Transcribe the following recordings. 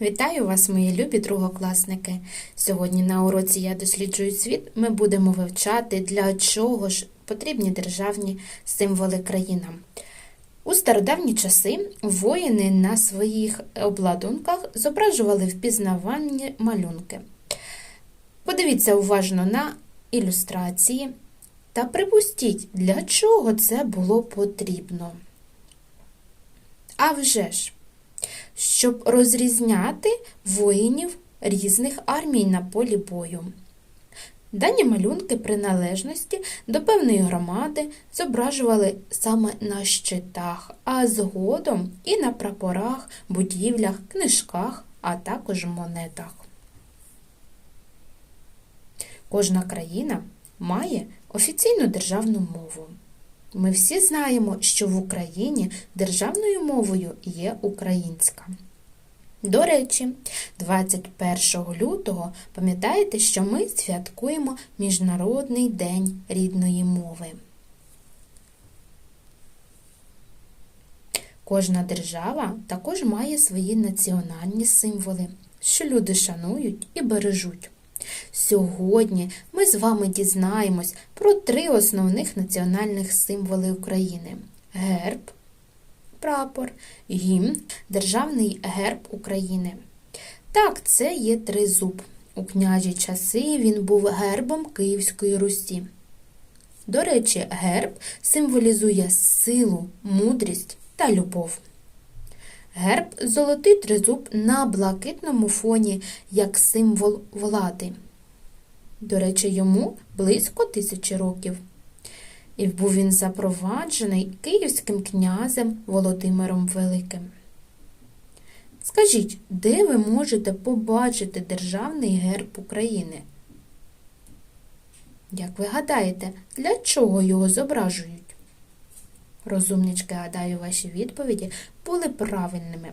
Вітаю вас, мої любі другокласники! Сьогодні на уроці Я досліджую світ ми будемо вивчати, для чого ж потрібні державні символи країнам. У стародавні часи воїни на своїх обладунках зображували впізнавальні малюнки. Подивіться уважно на ілюстрації та припустіть, для чого це було потрібно. А вже ж! Щоб розрізняти воїнів різних армій на полі бою. Дані малюнки приналежності до певної громади зображували саме на щитах, а згодом і на прапорах, будівлях, книжках, а також монетах. Кожна країна має офіційну державну мову. Ми всі знаємо, що в Україні державною мовою є українська. До речі, 21 лютого пам'ятаєте, що ми святкуємо Міжнародний день рідної мови. Кожна держава також має свої національні символи, що люди шанують і бережуть. Сьогодні ми з вами дізнаємось про три основних національних символи України: герб, прапор, гімн, державний герб України. Так, це є тризуб. У княжі часи він був гербом Київської Русі. До речі, герб символізує силу, мудрість та любов. Герб золотий тризуб на блакитному фоні як символ влади. До речі, йому близько тисячі років. І був він запроваджений київським князем Володимиром Великим. Скажіть, де ви можете побачити державний герб України? Як ви гадаєте, для чого його зображують? Розумнички, гадаю, ваші відповіді були правильними.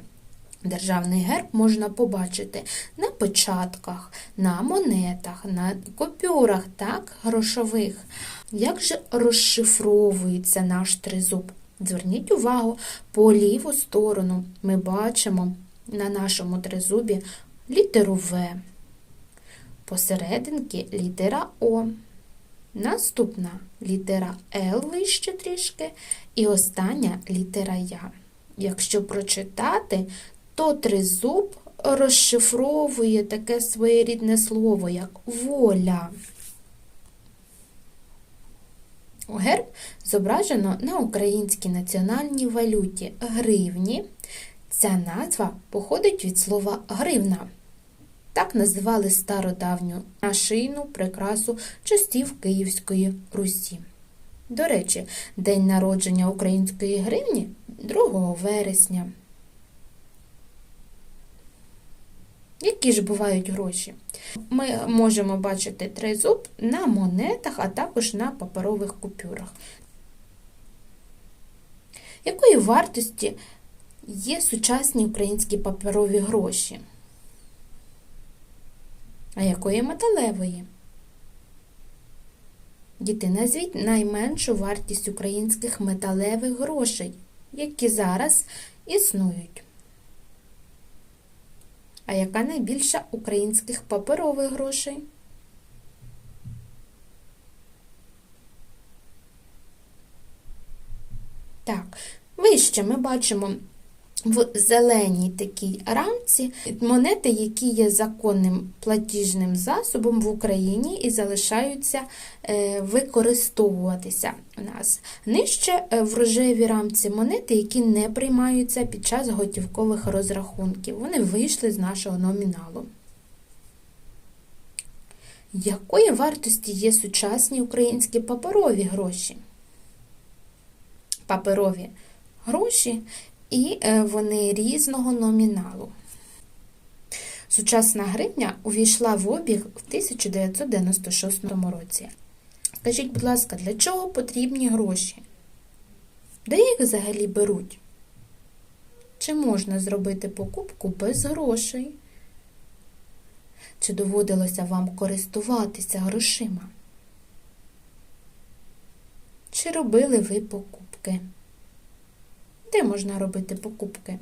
Державний герб можна побачити на печатках, на монетах, на купюрах, так, грошових. Як же розшифровується наш тризуб? Зверніть увагу, по ліву сторону ми бачимо на нашому тризубі літеру В. Посерединки літера О. Наступна літера Л вище трішки, і остання літера Я. Якщо прочитати, то тризуб розшифровує таке своєрідне слово, як воля. Герб зображено на українській національній валюті гривні. Ця назва походить від слова гривна. Так називали стародавню нашийну прикрасу частів Київської Русі. До речі, день народження української гривні 2 вересня. Які ж бувають гроші? Ми можемо бачити тризуб на монетах, а також на паперових купюрах. Якої вартості є сучасні українські паперові гроші? А якої металевої? Діти, назвіть найменшу вартість українських металевих грошей, які зараз існують. А яка найбільша українських паперових грошей? Так, вище ми бачимо в зеленій такій рамці монети, які є законним платіжним засобом в Україні і залишаються е, використовуватися у нас. Нижче е, в рожевій рамці монети, які не приймаються під час готівкових розрахунків. Вони вийшли з нашого номіналу. Якої вартості є сучасні українські паперові гроші? Паперові гроші і е, вони різного номіналу. Сучасна гривня увійшла в обіг в 1996 році. Скажіть, будь ласка, для чого потрібні гроші? Де їх взагалі беруть? Чи можна зробити покупку без грошей? Чи доводилося вам користуватися грошима? Чи робили ви покупки? Де можна робити покупки?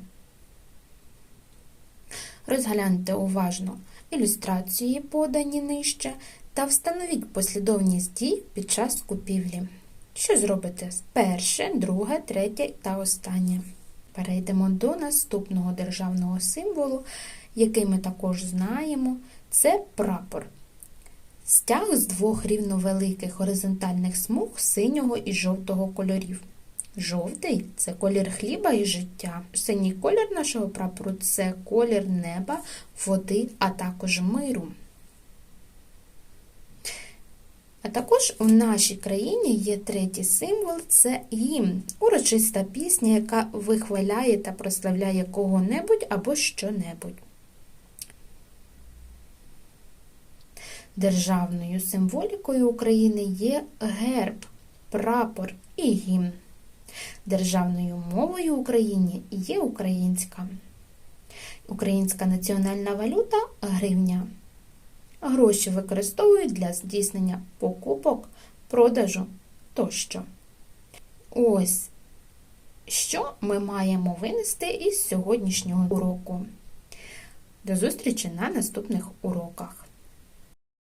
Розгляньте уважно ілюстрації, подані нижче, та встановіть послідовність дій під час купівлі. Що зробите? Перше, друге, третє та останнє. Перейдемо до наступного державного символу, який ми також знаємо. Це прапор. Стяг з двох рівновеликих горизонтальних смуг синього і жовтого кольорів. Жовтий це колір хліба і життя. Синій колір нашого прапору це колір неба, води, а також миру. А також в нашій країні є третій символ це гімн, урочиста пісня, яка вихваляє та прославляє кого-небудь або що-небудь. Державною символікою України є герб, прапор і гімн. Державною мовою України є українська. Українська національна валюта гривня. Гроші використовують для здійснення покупок, продажу тощо. Ось що ми маємо винести із сьогоднішнього уроку. До зустрічі на наступних уроках.